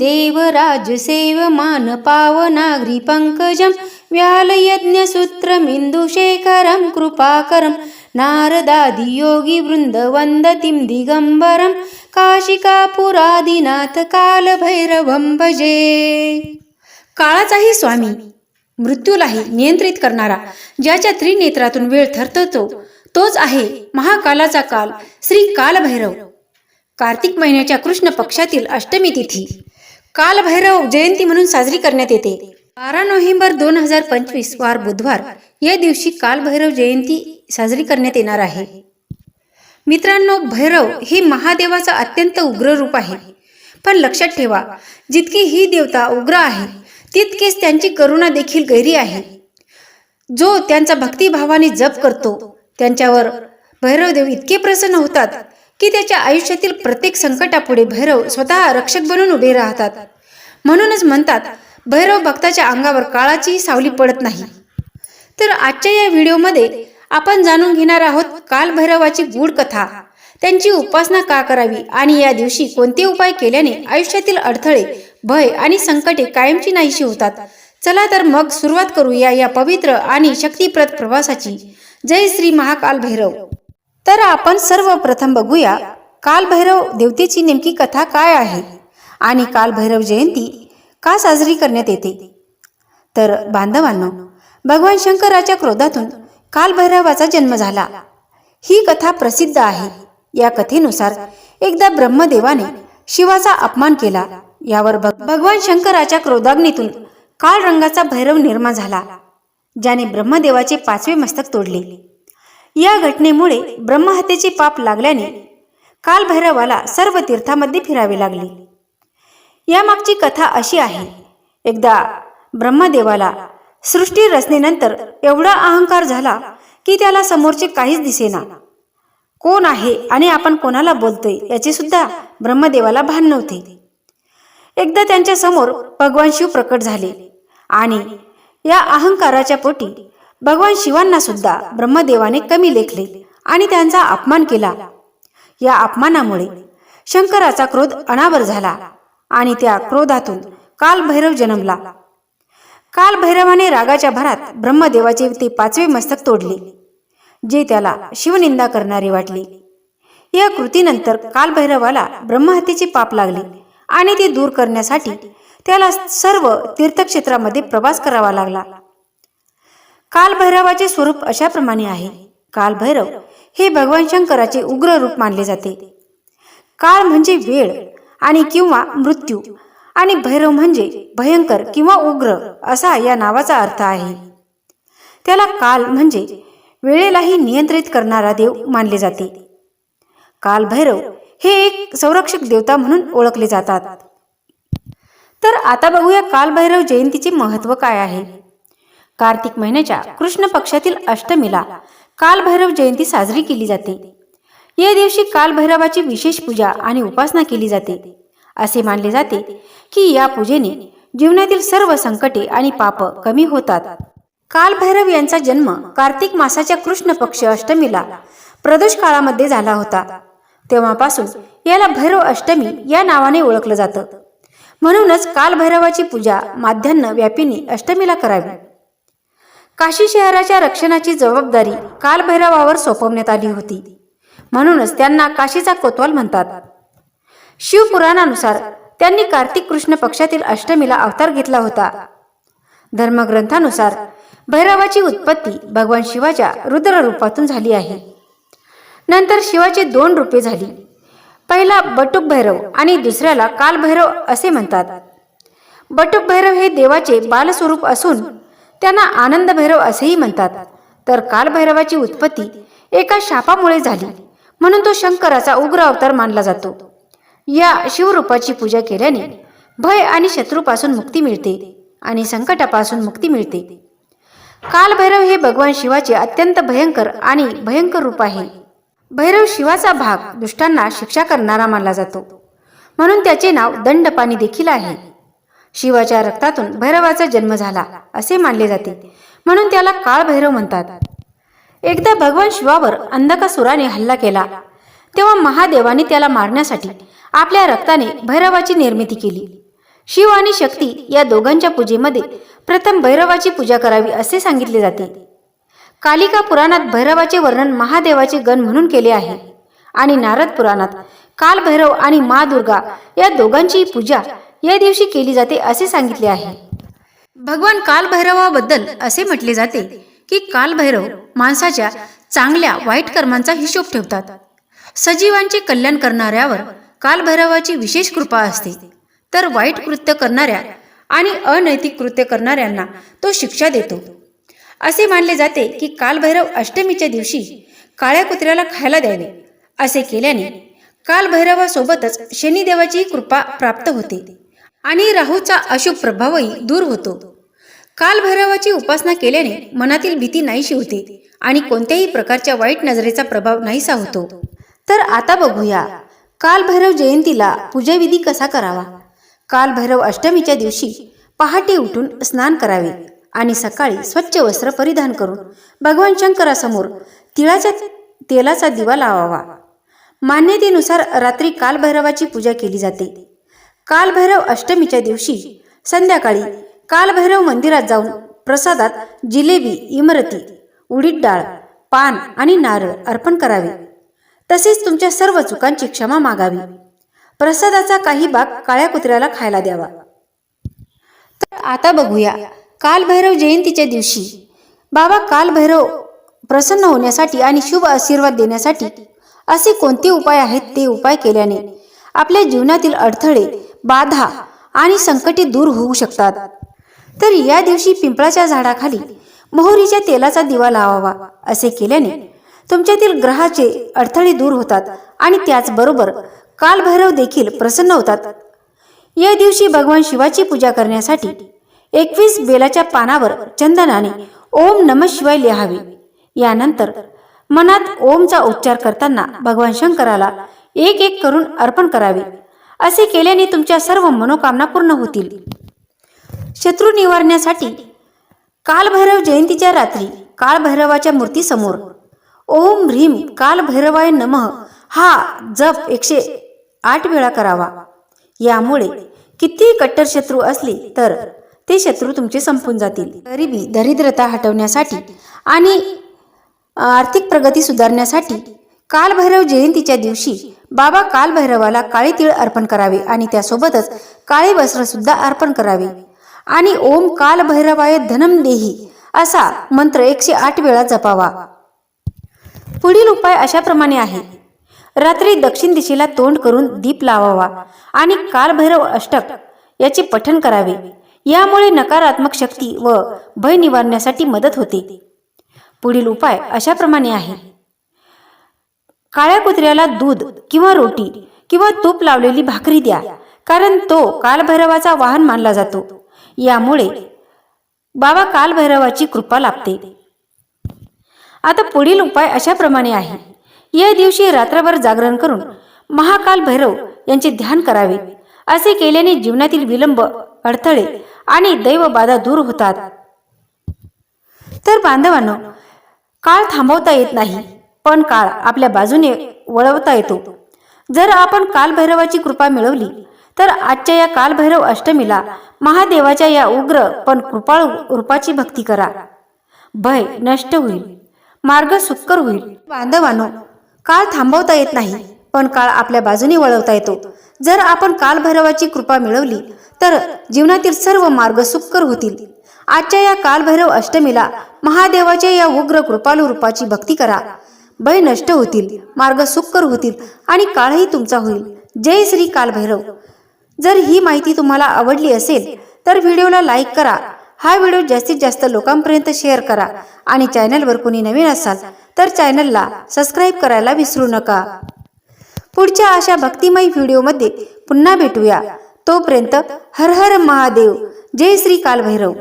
देवराजसेवमान पावनाग्रि पङ्कजं व्यालयज्ञसूत्रमिन्दुशेखरं कृपाकरं नारदादियोगिवृन्दवन्दतिं दिगम्बरं काशिकापुरादिनाथ कालभैरवं भजे। काळाचाही स्वामी मृत्यूलाही नियंत्रित करणारा ज्याच्या त्रिनेत्रातून वेळ थरथरतो तोच आहे महाकालाचा काल श्री कालभैरव कार्तिक महिन्याच्या कृष्ण पक्षातील अष्टमी तिथी. कालभैरव जयंती म्हणून साजरी करण्यात येते. बारा नोव्हेंबर दोन हजार पंचवीस वार बुधवार या दिवशी कालभैरव जयंती साजरी करण्यात येणार आहे. मित्रांनो भैरव हे महादेवाचं अत्यंत उग्र रूप आहे. पण लक्षात ठेवा जितकी ही देवता उग्र आहे तितकेच त्यांची करुणा देखील गैरी आहे. जो त्यांचा भक्तिभावाने जप करतो त्यांच्यावर भैरवदेव इतके प्रसन्न होतात की त्याच्या आयुष्यातील प्रत्येक संकटापुढे भैरव स्वतः रक्षक बनून उभे राहतात. म्हणूनच म्हणतात भैरव भक्ताच्या अंगावर काळाची सावली पडत नाही. तर आजच्या या व्हिडिओमध्ये आपण जाणून घेणार आहोत काल भैरवाची गूढ कथा. त्यांची उपासना का करावी आणि या दिवशी कोणते उपाय केल्याने आयुष्यातील अडथळे भय आणि संकटे कायमची नाहीशी होतात? चला तर मग सुरुवात करूया या पवित्र आणि शक्तिप्रद प्रवासाची. जय श्री महाकाल भैरव. तर आपण सर्वप्रथम बघूया कालभैरव देवतेची नेमकी कथा काय आहे आणि कालभैरव जयंती का साजरी करण्यात येते? तर बांधवांनो भगवान शंकराच्या क्रोधातून कालभैरवाचा जन्म झाला. ही कथा प्रसिद्ध आहे. या कथेनुसार एकदा ब्रह्मदेवाने शिवाचा अपमान केला. यावर भग- भगवान शंकराच्या क्रोधाग्नीतून काळ रंगाचा भैरव निर्माण झाला ज्याने ब्रह्मदेवाचे पाचवे मस्तक तोडले. या घटनेमुळे ब्रह्महत्येचे पाप लागल्याने कालभैरवाला सर्व तीर्थामध्ये फिरावे लागले. यामागची कथा अशी आहे एकदा ब्रह्मदेवाला सृष्टी रचनेनंतर एवढा अहंकार झाला की त्याला समोरचे काहीच दिसेना. कोण आहे आणि आपण कोणाला बोलतोय याचे सुद्धा ब्रह्मदेवाला भान नव्हते. एकदा त्यांच्यासमोर भगवान शिव प्रकट झाले आणि या अहंकाराच्या पोटी भगवान शिवांना सुद्धा ब्रह्मदेवाने कमी लेखले आणि त्यांचा अपमान केला. या अपमानामुळे शंकराचा क्रोध अनावर झाला आणि त्या क्रोधातून कालभैरव जन्मला. कालभैरवाने रागाच्या भरात ब्रह्मदेवाचे ते पाचवे मस्तक तोडले जे त्याला शिवनिंदा करणारे वाटले. या कृतीनंतर कालभैरवाला ब्रह्महत्येचे पाप लागले आणि ते दूर करण्यासाठी त्याला सर्व तीर्थक्षेत्रामध्ये प्रवास करावा लागला. कालभैरवाचे स्वरूप अशाप्रमाणे आहे. कालभैरव हे भगवान शंकराचे उग्र रूप मानले जाते. काळ म्हणजे वेळ आणि किंवा मृत्यू आणि भैरव म्हणजे भयंकर किंवा उग्र असा या नावाचा अर्थ आहे. त्याला काल म्हणजे वेळेलाही नियंत्रित करणारा देव मानले जाते. कालभैरव हे एक संरक्षक देवता म्हणून ओळखले जातात. तर आता बघूया कालभैरव जयंतीचे महत्त्व काय आहे. कार्तिक महिन्याच्या कृष्ण पक्षातील अष्टमीला कालभैरव जयंती साजरी केली जाते. या दिवशी कालभैरवाची विशेष पूजा आणि उपासना केली जाते. असे मानले जाते की या पूजेने जीवनातील सर्व संकटे आणि पाप कमी होतात. कालभैरव यांचा जन्म कार्तिक मासाच्या कृष्ण पक्ष अष्टमीला प्रदोष काळामध्ये झाला होता. तेव्हापासून याला भैरव अष्टमी या नावाने ओळखलं जातं. म्हणूनच कालभैरवाची पूजा माध्यान्ह व्यापिनी अष्टमीला करावी. काशी शहराच्या रक्षणाची जबाबदारी कालभैरवावर सोपवण्यात आली होती. म्हणूनच त्यांना काशीचा कोतवाल म्हणतात. शिवपुराणानुसार त्यांनी कार्तिक कृष्ण पक्षातील अष्टमीला अवतार घेतला होता. धर्मग्रंथानुसार भैरवाची उत्पत्ती भगवान शिवाच्या रुद्र रूपातून झाली आहे. नंतर शिवाची दोन रूपे झाली. पहिला बटुक भैरव आणि दुसऱ्याला कालभैरव असे म्हणतात. बटुक भैरव हे देवाचे बालस्वरूप असून त्यांना आनंद भैरव असेही म्हणतात. तर कालभैरवाची उत्पत्ती एका शापामुळे झाली म्हणून तो शंकराचा उग्र अवतार मानला जातो. या शिवरूपाची पूजा केल्याने भय आणि शत्रूपासून मुक्ती मिळते आणि संकटापासून मुक्ती मिळते. कालभैरव हे भगवान शिवाचे अत्यंत भयंकर आणि भयंकर रूप आहे. भैरव शिवाचा भाग दुष्टांना शिक्षा करणारा मानला जातो. म्हणून त्याचे नाव दंडपाणी देखील आहे. शिवाच्या रक्तातून भैरवाचा जन्म झाला असे मानले जाते. म्हणून त्याला काळभैरव म्हणतात. एकदा भगवान शिवावर अंधकासुराने हल्ला केला. तेव्हा महादेवाने त्याला मारण्यासाठी आपल्या रक्ताने भैरवाची निर्मिती केली. शिव आणि शक्ती या दोघांच्या पूजेमध्ये प्रथम भैरवाची पूजा करावी असे सांगितले जाते. कालिका पुराणात भैरवाचे वर्णन महादेवाचे गण म्हणून केले आहे. आणि नारद पुराणात काल भैरव आणि मा दुर्गा या दोघांची पूजा या दिवशी केली जाते असे सांगितले आहे. भगवान कालभैरवाबद्दल असे म्हटले जाते की कालभैरव माणसाच्या चांगल्या वाईट कर्मांचा हिशोब ठेवतात. सजीवांचे कल्याण करणाऱ्यावर कालभैरवाची विशेष कृपा असते. तर वाईट कृत्य करणाऱ्या आणि अनैतिक कृत्य करणाऱ्यांना तो शिक्षा देतो. असे मानले जाते की कालभैरव अष्टमीच्या दिवशी काळ्या कुत्र्याला खायला द्यावे. असे केल्याने कालभैरवासोबतच शनिदेवाची कृपा प्राप्त होते. आणि राहूचा अशुभ प्रभावही दूर होतो. कालभैरवाची उपासना केल्याने मनातील भीती नाहीशी होते आणि कोणत्याही प्रकारच्या वाईट नजरेचा प्रभाव नाहीसा होतो. तर आता बघूया कालभैरव जयंतीला पूजाविधी कसा करावा? कालभैरव अष्टमीच्या दिवशी पहाटे उठून स्नान करावे आणि सकाळी स्वच्छ वस्त्र परिधान करून भगवान शंकरासमोर तिळाच्या तेलाचा दिवा लावावा. मान्यतेनुसार रात्री कालभैरवाची पूजा केली जाते. कालभैरव अष्टमीच्या दिवशी संध्याकाळी कालभैरव मंदिरात जाऊन प्रसादात जिलेबी इमरती उडीद डाळ पान आणि नारळ अर्पण करावे. तसेच तुमच्या सर्व चुकांची क्षमा मागावी. प्रसादाचा काही भाग काळ्या कुत्र्याला खायला द्यावा. तर आता बघूया कालभैरव जयंतीच्या दिवशी बाबा कालभैरव प्रसन्न होण्यासाठी आणि शुभ आशीर्वाद देण्यासाठी असे कोणते उपाय आहेत ते उपाय केल्याने आपल्या जीवनातील अडथळे बाधा आणि संकटे दूर होऊ शकतात. तर या दिवशी पिंपळाच्या झाडाखाली मोहरीच्या तेलाचा दिवा लावावा असे केल्याने तुमच्यातील ग्रहाचे अडथळे दूर होतात आणि त्याचबरोबर कालभैरव देखील प्रसन्न होतात. या दिवशी भगवान शिवाची पूजा करण्यासाठी एकवीस बेलाच्या पानावर चंदनाने ओम नम शिवाय लिहावे. यानंतर मनात ओमचा उच्चार करताना भगवान शंकराला एक एक करून अर्पण करावे. असे केल्याने तुमच्या सर्व मनोकामना पूर्ण होतील. शत्रू निवारण्यासाठी कालभैरव जयंतीच्या रात्री कालभैरवाच्या मूर्तीसमोर ओम ह्रीम कालभैरवाय नमः हा जप एकशे आठ वेळा करावा. यामुळे कितीही कट्टर शत्रू असले तर ते शत्रू तुमचे संपून जातील. गरिबी दरिद्रता हटवण्यासाठी आणि आर्थिक प्रगती सुधारण्यासाठी कालभैरव जयंतीच्या दिवशी बाबा कालभैरवाला काळे तीळ अर्पण करावे आणि त्यासोबतच काळे वस्त्र सुद्धा अर्पण करावे. आणि ओम कालभैरवाय धनम देही असा मंत्र एकशे आठ वेळा जपावा. पुढील उपाय अशाप्रमाणे आहे. रात्री दक्षिण दिशेला तोंड करून दीप लावावा आणि कालभैरव अष्टक याचे पठण करावे. यामुळे नकारात्मक शक्ती व भय निवारण्यासाठी मदत होते. पुढील उपाय अशाप्रमाणे आहे. काळ्या कुत्र्याला दूध किंवा रोटी किंवा तूप लावलेली भाकरी द्या कारण तो कालभैरवाचा वाहन मानला जातो. यामुळे बाबा कालभैरवाची कृपा लाभते. आता पुढील उपाय अशाप्रमाणे आहे. या दिवशी रात्रभर जागरण करून महाकाल भैरव यांचे ध्यान करावे. असे केल्याने जीवनातील विलंब अडथळे आणि दैवबाधा दूर होतात. तर बांधवांनो काळ थांबवता येत नाही. पण काळ आपल्या बाजूने वळवता येतो. जर आपण कालभैरवाची कृपा मिळवली तर आजच्या या कालभैरव अष्टमीला महादेवाच्या या उग्र पण कृपाळू रूपाची भक्ती करा. भय नष्ट होईल मार्ग सुकर होईल. बांधवानो काळ थांबवता येत नाही पण काळ आपल्या बाजूने वळवता येतो. जर आपण कालभैरवाची कृपा मिळवली तर जीवनातील सर्व मार्ग सुकर होतील. आजच्या या कालभैरव अष्टमीला महादेवाच्या या उग्र कृपालू रूपाची भक्ती करा. भय नष्ट होतील मार्ग सुकर होतील आणि काळही तुमचा होईल. जय श्री कालभैरव. जर ही माहिती तुम्हाला आवडली असेल तर व्हिडिओला लाईक करा. हा व्हिडिओ जास्तीत जास्त लोकांपर्यंत शेअर करा आणि चॅनलवर कोणी नवीन असाल तर चॅनलला सबस्क्राईब करायला विसरू नका. पुढच्या अशा भक्तिमय व्हिडिओमध्ये पुन्हा भेटूया. तोपर्यंत हर हर महादेव. जय श्री कालभैरव.